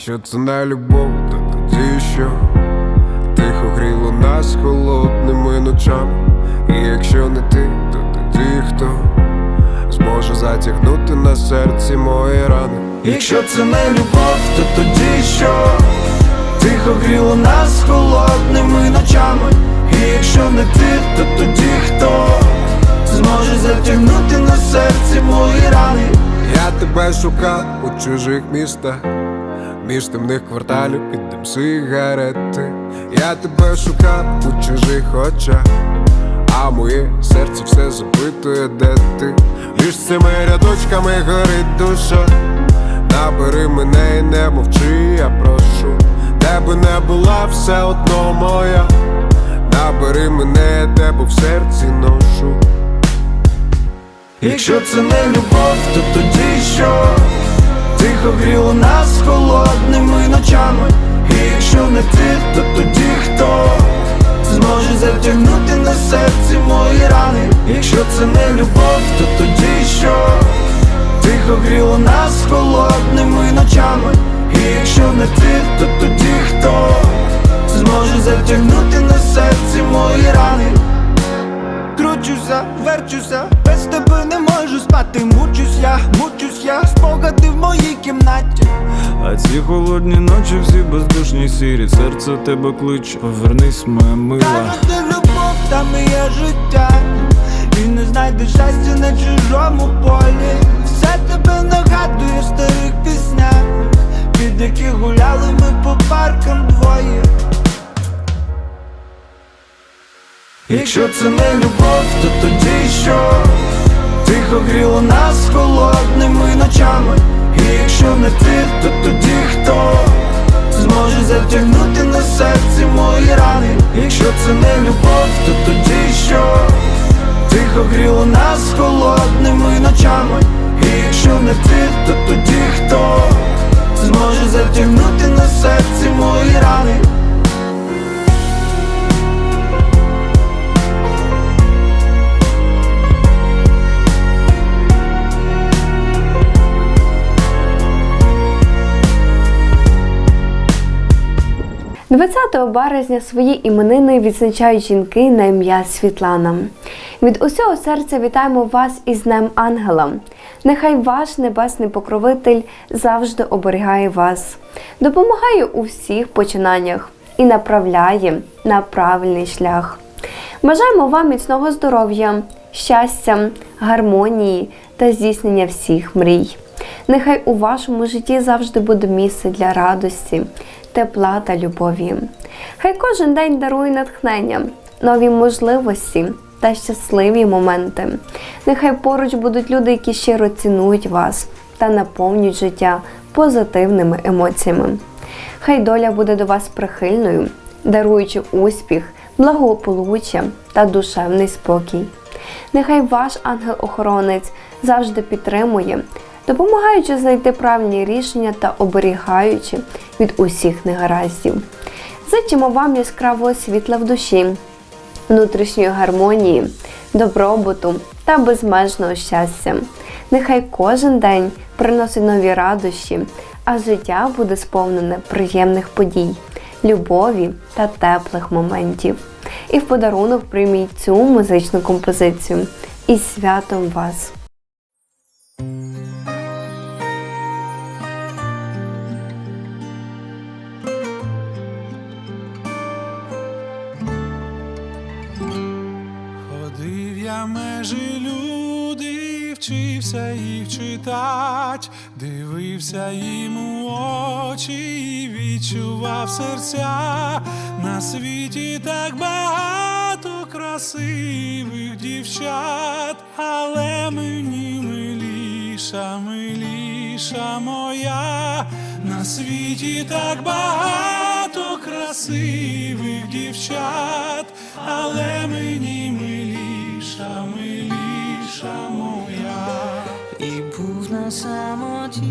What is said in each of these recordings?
Якщо це не любов, то тоді що? Тихо гріло нас холодними ночами. І якщо не ти, то тоді хто? Зможе затягнути на серці мої рани. Якщо це не любов, то тоді що? Тихо гріло нас холодними ночами. І якщо не ти, то тоді хто? Зможе затягнути на серці мої рани. Я тебе шукав у чужих містах Між темних кварталів під дим сигарети. Я тебе шукав у чужих очах А моє серце все запитує, де ти? Між цими рядочками горить душа. Набери мене і не мовчи, я прошу. Де би не була все одно моя. Набери мене, тебе в серці ношу. Якщо це не любов, то тоді що Тихо гріло нас холодними ночами. І якщо не ти, то тоді хто Зможе затягнути на серці мої рани? Якщо це не любов, то тоді що? Тихо гріло нас холодними ночами. І якщо не ти, то тоді хто Зможе затягнути на серці мої рани Кручуся, верчуся, без тебе не можу спати, мучусь я, мучусь я, спогади в моїй кімнаті. А ці холодні ночі всі бездушні сірі, серце тебе кличе, повернись, моя мила. Кажуть, любов, там і є життя. І не знайдеш щастя на чужому полі. Все тебе нагадує Якщо це не любов, то тоді що? Тихо гріло нас холодними ночами. І якщо не ти, то тоді хто? Зможе затягнути на серці мої рани. Якщо це не любов, то тоді що? Тихо гріло нас холодними ночами. І якщо не ти, то тоді хто? Зможе затягнути на серці мої рани – 20 березня свої іменини відзначають жінки на ім'я Світлана. Від усього серця вітаємо вас із Днем Ангела. Нехай ваш небесний покровитель завжди оберігає вас, допомагає у всіх починаннях і направляє на правильний шлях. Бажаємо вам міцного здоров'я, щастя, гармонії та здійснення всіх мрій. Нехай у вашому житті завжди буде місце для радості, тепла та любові. Хай кожен день дарує натхнення, нові можливості та щасливі моменти. Нехай поруч будуть люди, які щиро цінують вас та наповнюють життя позитивними емоціями. Хай доля буде до вас прихильною, даруючи успіх, благополуччя та душевний спокій. Нехай ваш ангел-охоронець завжди підтримує, допомагаючи знайти правильні рішення та оберігаючи від усіх негараздів. Зичимо вам яскравого світла в душі, внутрішньої гармонії, добробуту та безмежного щастя. Нехай кожен день приносить нові радощі, а життя буде сповнене приємних подій, любові та теплих моментів. І в подарунок прийміть цю музичну композицію. Із святом вас! Межі люди, вчився їх читать, дивився їм у очі, і відчував серця. На світі так багато красивих дівчат, але мені миліша, миліша моя, на світі так багато красивих дівчат, але мені миліша, миліша моя. І був на самоті,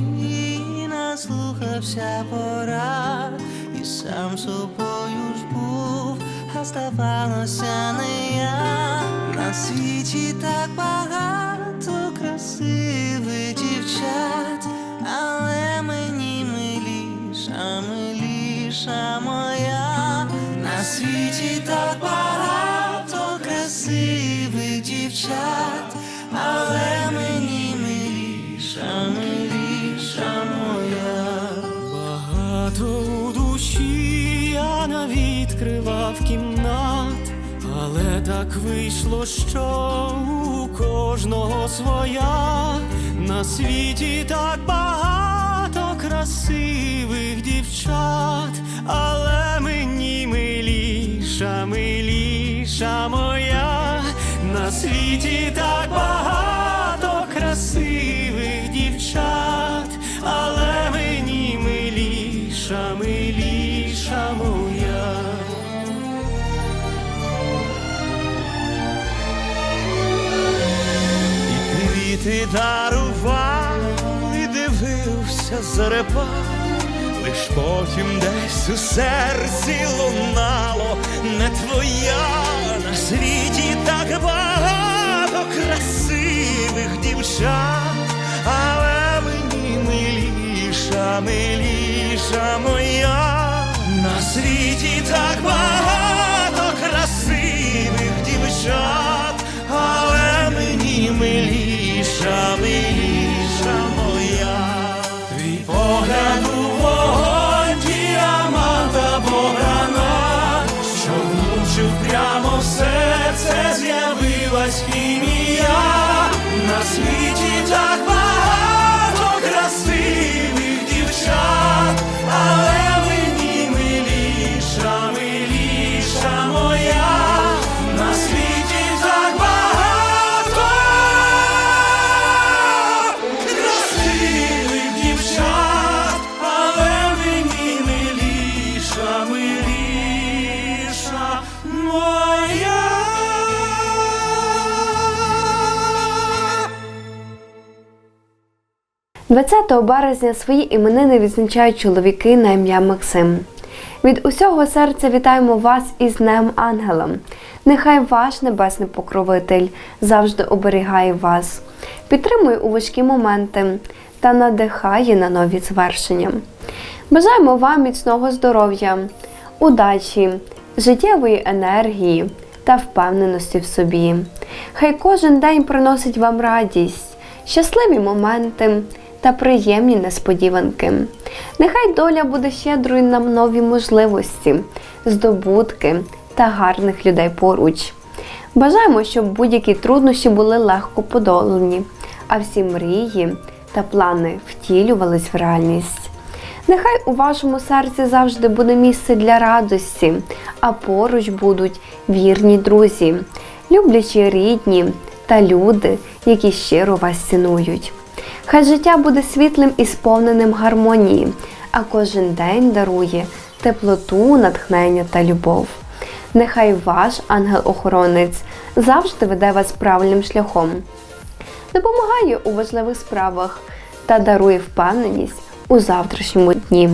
наслухався порад, і сам собою ж був, а ставалося не я. На світі так багато красивих дівчат, але мені миліша, миліша моя. На світі так багато дівчат, але мені миліша, миліша моя. Багато у душі я навідкривав кімнат, але так вийшло, що у кожного своя. На світі так багато красивих дівчат, але мені миліша, миліша моя. На світі так багато красивих дівчат, але мені миліша, миліша моя. І квіти дарував, і дивився зарепав, лиш потім десь у серці лунало світі так 20 березня свої іменини відзначають чоловіки на ім'я Максим. Від усього серця вітаємо вас із Днем Ангелом. Нехай ваш небесний покровитель завжди оберігає вас, підтримує у важкі моменти та надихає на нові звершення. Бажаємо вам міцного здоров'я, удачі, життєвої енергії та впевненості в собі. Хай кожен день приносить вам радість, щасливі моменти та приємні несподіванки. Нехай доля буде щедрою нам нові можливості, здобутки та гарних людей поруч. Бажаємо, щоб будь-які труднощі були легко подолані, а всі мрії та плани втілювались в реальність. Нехай у вашому серці завжди буде місце для радості, а поруч будуть вірні друзі, люблячі рідні та люди, які щиро вас цінують. Хай життя буде світлим і сповненим гармонії, а кожен день дарує теплоту, натхнення та любов. Нехай ваш ангел-охоронець завжди веде вас правильним шляхом, допомагає у важливих справах та дарує впевненість у завтрашньому дні.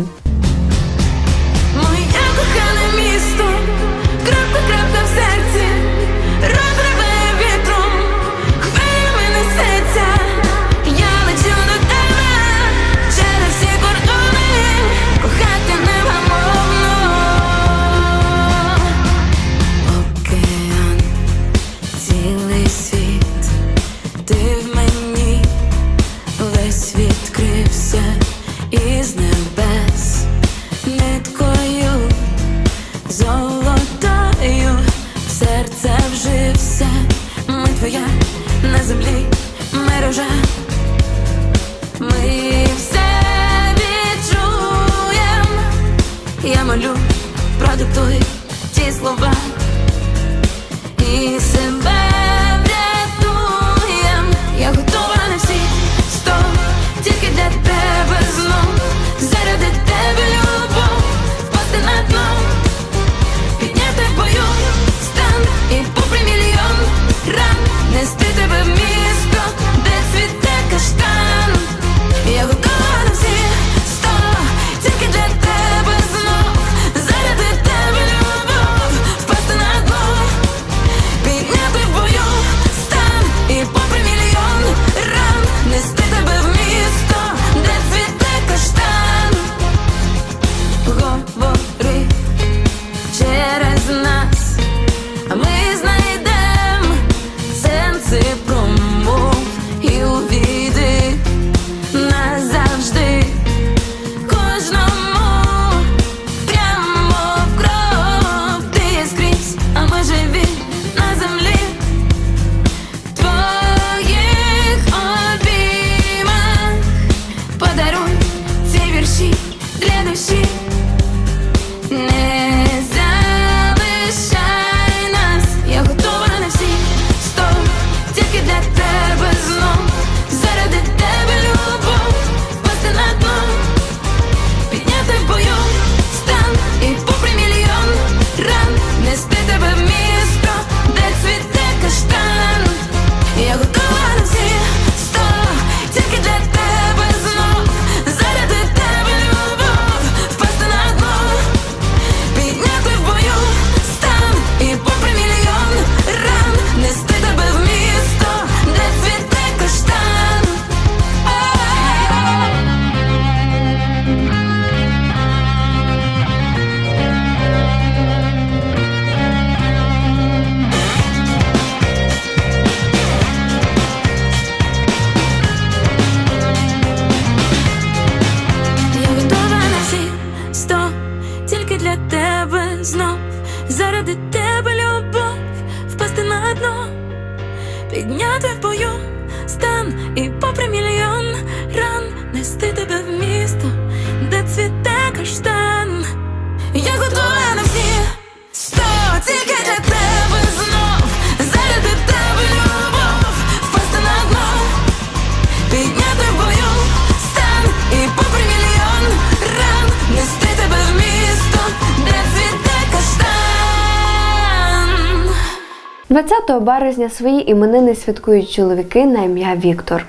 20 березня свої іменини святкують чоловіки на ім'я Віктор.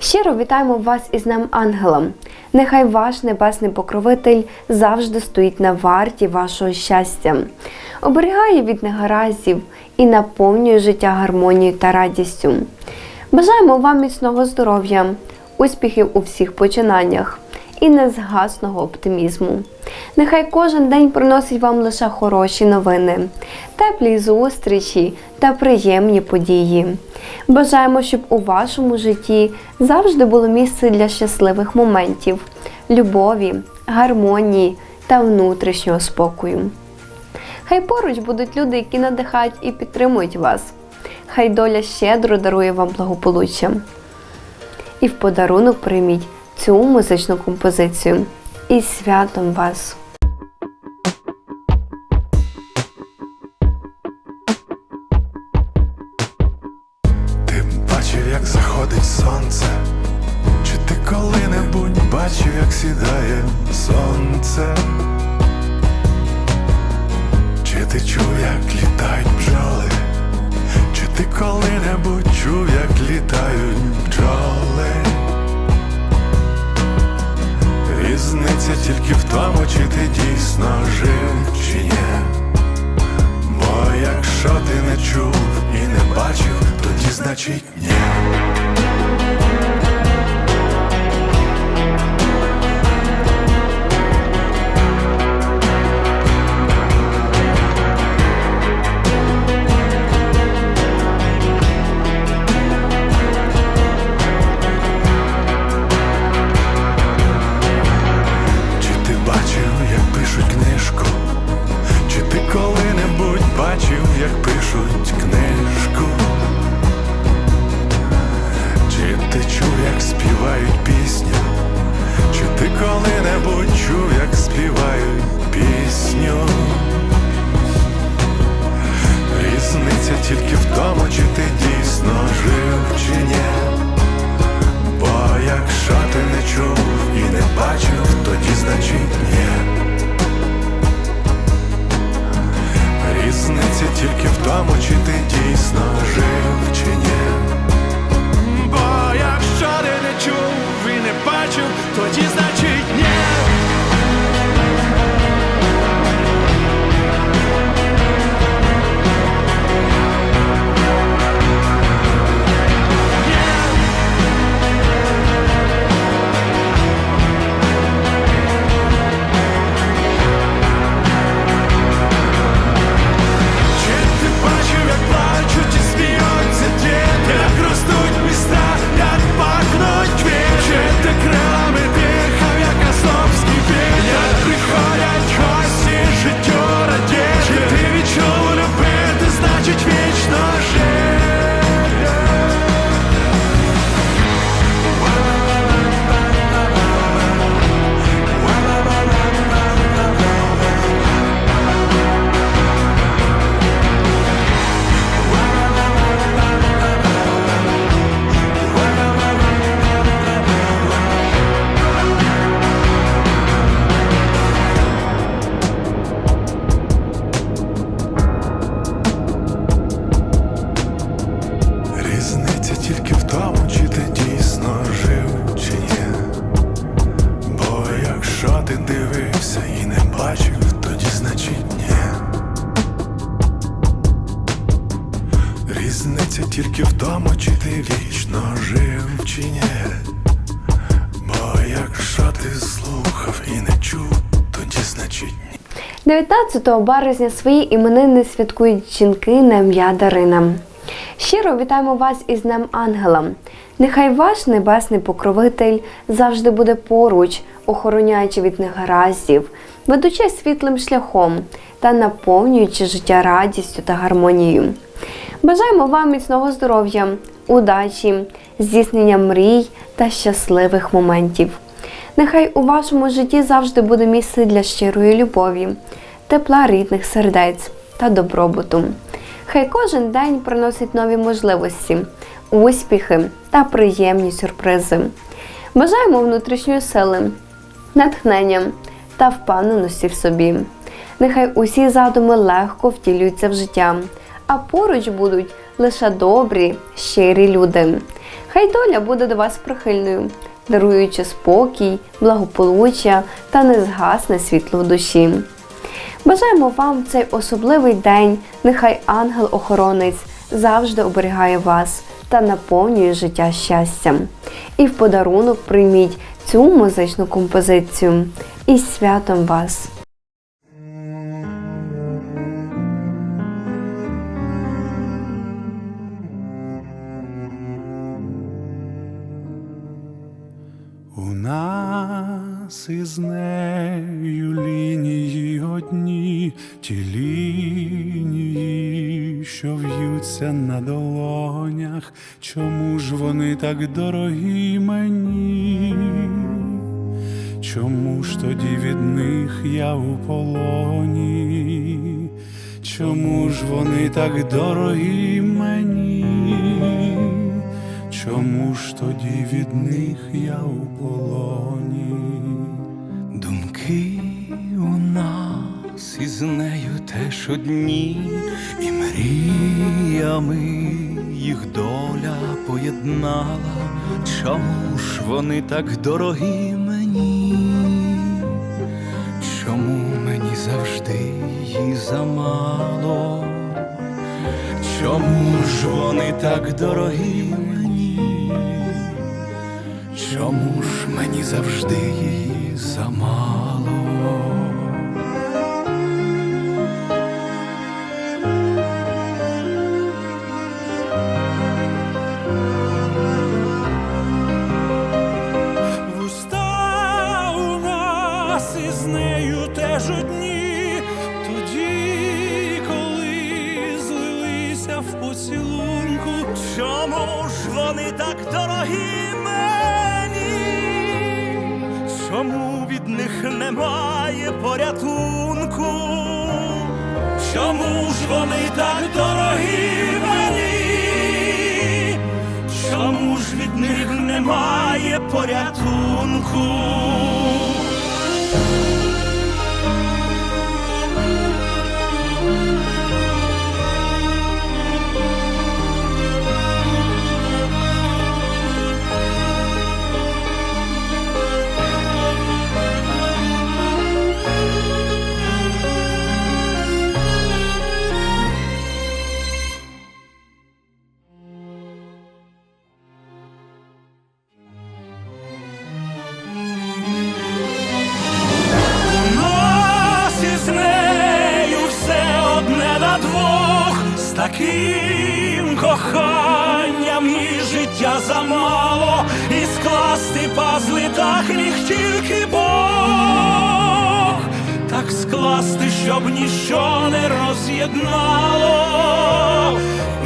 Щиро вітаємо вас із Днем Ангела. Нехай ваш небесний покровитель завжди стоїть на варті вашого щастя, оберігає від негараздів і наповнює життя гармонією та радістю. Бажаємо вам міцного здоров'я, успіхів у всіх починаннях і незгасного оптимізму. Нехай кожен день приносить вам лише хороші новини, теплі зустрічі та приємні події. Бажаємо, щоб у вашому житті завжди було місце для щасливих моментів, любові, гармонії та внутрішнього спокою. Хай поруч будуть люди, які надихають і підтримують вас. Хай доля щедро дарує вам благополуччя. І в подарунок прийміть цю музичну композицію. І святом вас! Ти бачив, як заходить сонце, чи ти коли-небудь бачив, як сідає сонце? Чи ти чув, як літають бджоли? Чи ти коли-небудь чув, як літають бджоли? Різниця тільки в тому, чи ти дійсно жив, чи ні. Бо якщо ти не чув і не бачив, тоді значить ні. 19 березня свої іменини святкують жінки на ім'я Дарина. Щиро вітаємо вас із Днем Ангела. Нехай ваш небесний покровитель завжди буде поруч, охороняючи від негараздів, ведучи світлим шляхом та наповнюючи життя радістю та гармонією. Бажаємо вам міцного здоров'я, удачі, здійснення мрій та щасливих моментів. Нехай у вашому житті завжди буде місце для щирої любові, тепла рідних сердець та добробуту. Хай кожен день приносить нові можливості, успіхи та приємні сюрпризи. Бажаємо внутрішньої сили, натхнення та впевненості в собі. Нехай усі задуми легко втілюються в життя, а поруч будуть лише добрі, щирі люди. Хай доля буде до вас прихильною, даруючи спокій, благополуччя та незгасне світло в душі. Бажаємо вам цей особливий день, нехай ангел-охоронець завжди оберігає вас та наповнює життя щастям. І в подарунок прийміть цю музичну композицію. Із святом вас! У нас із нею ті лінії, що в'ються на долонях, чому ж вони так дорогі мені? Чому ж тоді від них я у полоні? Чому ж вони так дорогі мені? Чому ж тоді від них я у полоні? Нас із нею теж одні, і мріями їх доля поєднала. Чому ж вони так дорогі мені? Чому мені завжди її замало? Чому ж вони так дорогі мені? Чому ж мені завжди її замало? Вони так дорогі мені? Чому від них немає порятунку? Чому ж вони так дорогі мені? Чому ж від них немає порятунку? Таким коханням і життя замало, і скласти пазли так міг тільки Бог, так скласти, щоб ніщо не роз'єднало,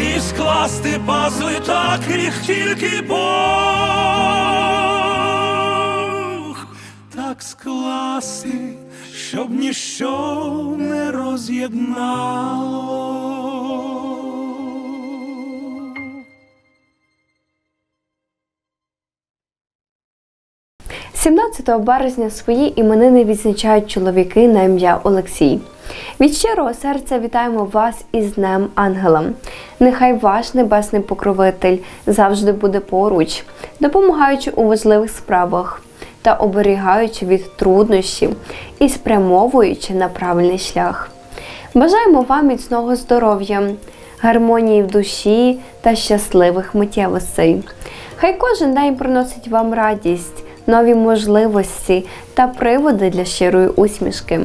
і скласти пазли так міг тільки Бог. Так скласти, щоб ніщо не роз'єднало. 17 березня свої іменини відзначають чоловіки на ім'я Олексій. Від щирого серця вітаємо вас із Днем Ангела. Нехай ваш небесний покровитель завжди буде поруч, допомагаючи у важливих справах та оберігаючи від труднощів і спрямовуючи на правильний шлях. Бажаємо вам міцного здоров'я, гармонії в душі та щасливих миттєвостей. Хай кожен день приносить вам радість, нові можливості та приводи для щирої усмішки.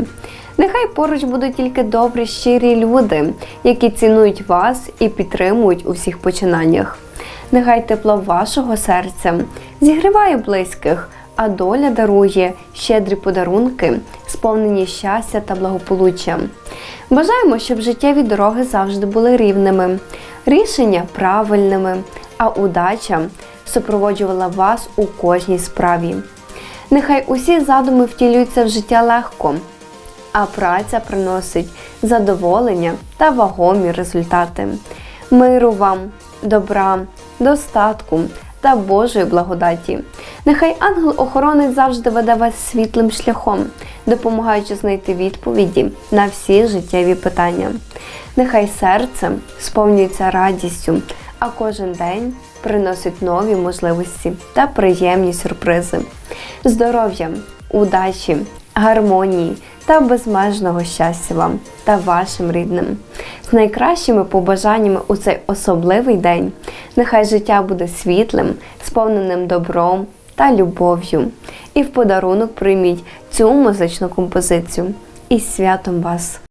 Нехай поруч будуть тільки добрі, щирі люди, які цінують вас і підтримують у всіх починаннях. Нехай тепло вашого серця зігріває близьких, а доля дарує щедрі подарунки, сповнені щастя та благополуччя. Бажаємо, щоб життєві дороги завжди були рівними, рішення правильними, а удача супроводжувала вас у кожній справі. Нехай усі задуми втілюються в життя легко, а праця приносить задоволення та вагомі результати. Миру вам, добра, достатку та Божої благодаті. Нехай ангел-охоронець завжди веде вас світлим шляхом, допомагаючи знайти відповіді на всі життєві питання. Нехай серце сповнюється радістю, а кожен день приносить нові можливості та приємні сюрпризи. Здоров'я, удачі, гармонії та безмежного щастя вам та вашим рідним. З найкращими побажаннями у цей особливий день. Нехай життя буде світлим, сповненим добром та любов'ю. І в подарунок прийміть цю музичну композицію. Із святом вас!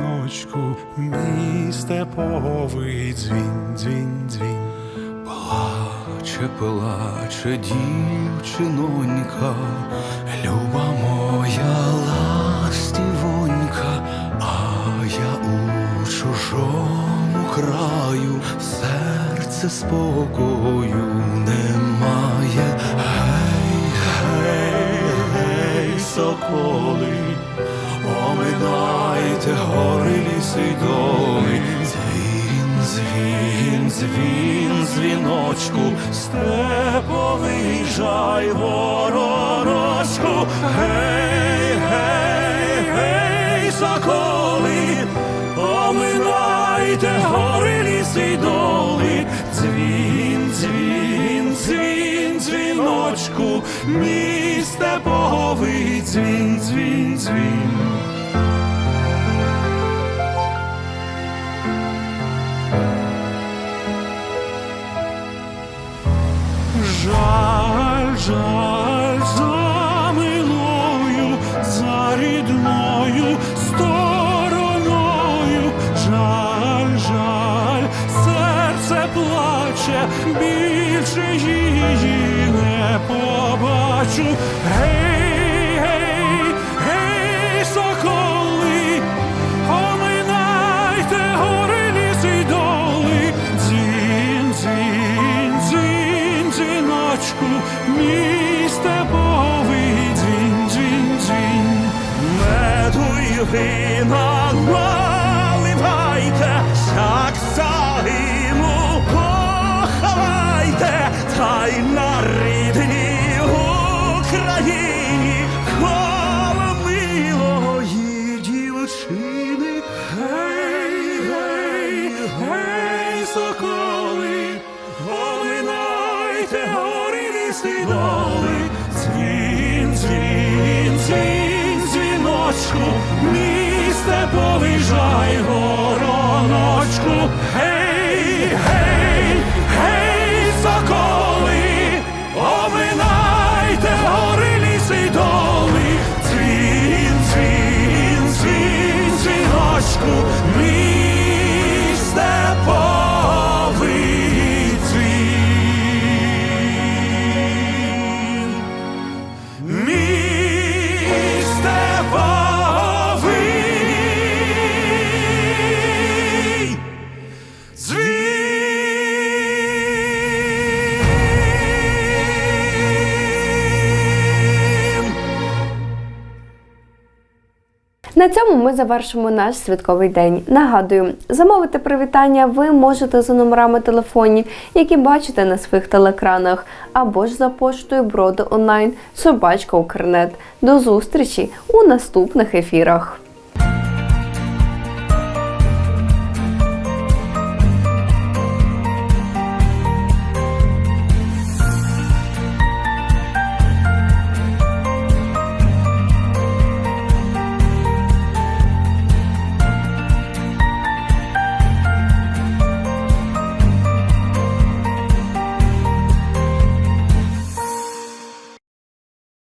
дзвіночку, мій степовий дзвін, дзвін, дзвін. Плаче, плаче дівчинонька, люба моя ластівонька, а я у чужому краю, серце спокою немає. Гей, гей, гей, соколи, оминайте гори, ліси й доли. Дзвін, дзвін, дзвін, дзвіночку, степовий жай ворожку. Гей, гей, гей, соколи, оминайте гори, ліси й доли. Дзвін, дзвін, дзвін, дзвіночку, мій степовий дзвін, дзвін, дзвін. Жаль, жаль, побачу. Гей, гей, гей, соколи, оминайте гори, ліси й доли, дзвін, дзвін, дзвін, дзвіночку, мій степовий. Меду й вина Україні коло милої дівчини. Гей, гей, гей, соколи, оминайте гори ліси доли. Дзвін, дзвін, дзвін, дзвіночку, місте повижай гороночку. Гей, гей, гей, соколи, дзвіночку, На цьому ми завершимо наш святковий день. Нагадую, замовити привітання ви можете за номерами телефонів, які бачите на своїх телекранах, або ж за поштою броду онлайн собачка Укрнет. До зустрічі у наступних ефірах.